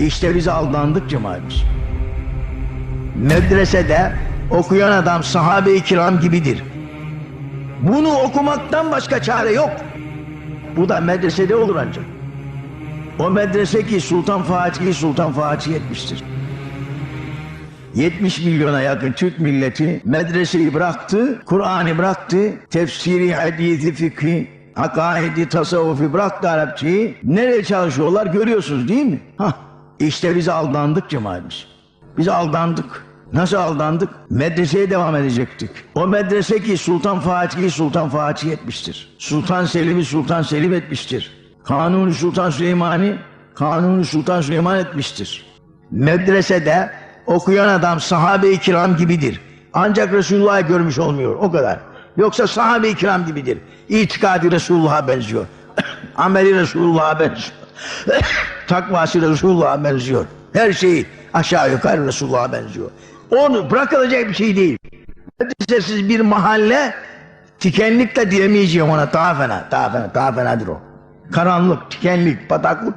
İşte biz aldandık cemaatimiz. Medresede okuyan adam sahabe-i kiram gibidir. Bunu okumaktan başka çare yok. Bu da medresede olur ancak. O medrese ki Sultan Fatih'i Sultan Fatih etmiştir. 70 milyona yakın Türk milleti medreseyi bıraktı, Kur'an'ı bıraktı, tefsiri, hadisi, fikri, akaidi, tasavvufi bıraktı Arapçayı. Nereye çalışıyorlar görüyorsunuz değil mi? Hah, işte biz aldandık cemaatimiz. Biz aldandık. Nasıl aldandık? Medreseye devam edecektik. O medrese ki Sultan Fatih'i Sultan Fatih etmiştir. Sultan Selim'i Sultan Selim etmiştir. Kanuni Sultan Süleyman'ı Kanuni Sultan Süleyman etmiştir. Medresede okuyan adam sahabe-i kiram gibidir. Ancak Resulullah'ı görmüş olmuyor o kadar. Yoksa sahabe-i kiram gibidir. İtikadi Resulullah'a benziyor. Ameli Resulullah'a benziyor. Takvası Resulullah'a benziyor. Her şeyi aşağı yukarı Resulullah'a benziyor. Onu bırakılacak bir şey değil. Medresesiz bir mahalle tikenlik de diyemeyeceğim ona daha fena, daha fena, daha fenadır o. Karanlık, tikenlik, bataklık.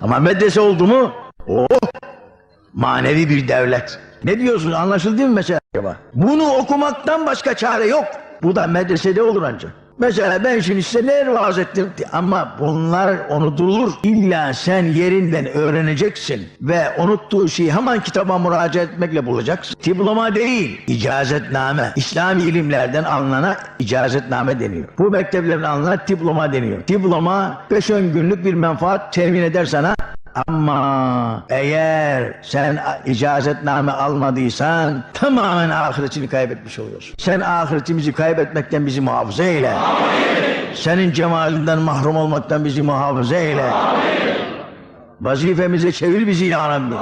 Ama medrese oldu mu oh, manevi bir devlet. Ne diyorsunuz anlaşıldı mı mesela acaba? Bunu okumaktan başka çare yok. Bu da medresede olur ancak. Mesela ben şimdi size ne vaaz ettim ama bunlar unutulur. İlla sen yerinden öğreneceksin ve unuttuğu şeyi hemen kitaba müracaat etmekle bulacaksın. Diploma değil, icazetname. İslami ilimlerden alınana icazetname deniyor. Bu mekteplerden alınan diploma deniyor. Diploma 5-10 günlük bir menfaat temin eder sana ama eğer sen icazetname almadıysan tamamen ahiretini kaybetmiş oluyorsun. Sen ahiretimizi kaybetmekten bizi muhafaza eyle. Senin cemalinden mahrum olmaktan bizi muhafaza eyle. Vazifemize çevir bizi ya Rabbi.